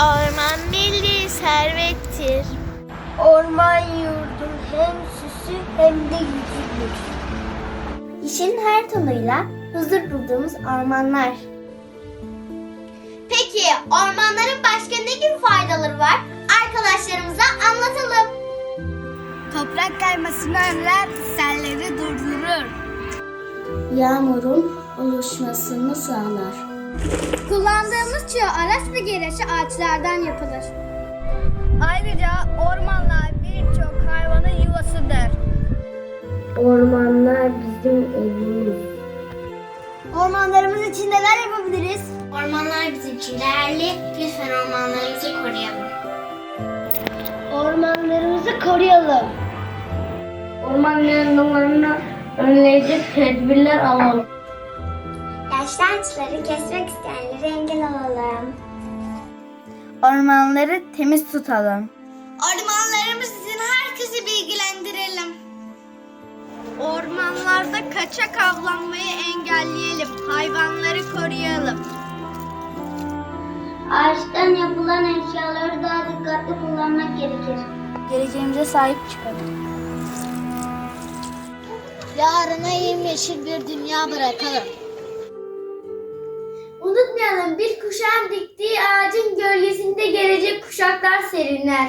Orman milli servettir. Orman yurdun hem süsü hem de gücüdür. İşin her tonuyla huzur bulduğumuz ormanlar. Peki ormanların başka ne gibi faydaları var? Arkadaşlarımıza anlatalım. Toprak kaymasını önler, selleri durdurur. Yağmurun oluşmasını sağlar. Kullandığımız çoğu araç ve gereçi ağaçlardan yapılır. Ayrıca ormanlar birçok hayvanın yuvasıdır. Ormanlar bizim evimiz. Ormanlarımız için neler yapabiliriz? Ormanlar bizim için değerli. Lütfen ormanlarımızı koruyalım. Ormanlarımızı koruyalım. Orman yanmalarını önleyecek tedbirler alalım. Yaşlı ağaçları kesmek isteyenlere engel olalım. Ormanları temiz tutalım. Ormanlarımız için herkesi bilgilendirelim. Ormanlarda kaçak avlanmayı engelleyelim. Hayvanları koruyalım. Ağaçtan yapılan eşyaları daha dikkatli kullanmak gerekir. Geleceğimize sahip çıkalım. Yarına yemyeşil bir dünya bırakalım. Unutmayalım bir kuşağın diktiği ağacın gölgesinde gelecek kuşaklar serinler.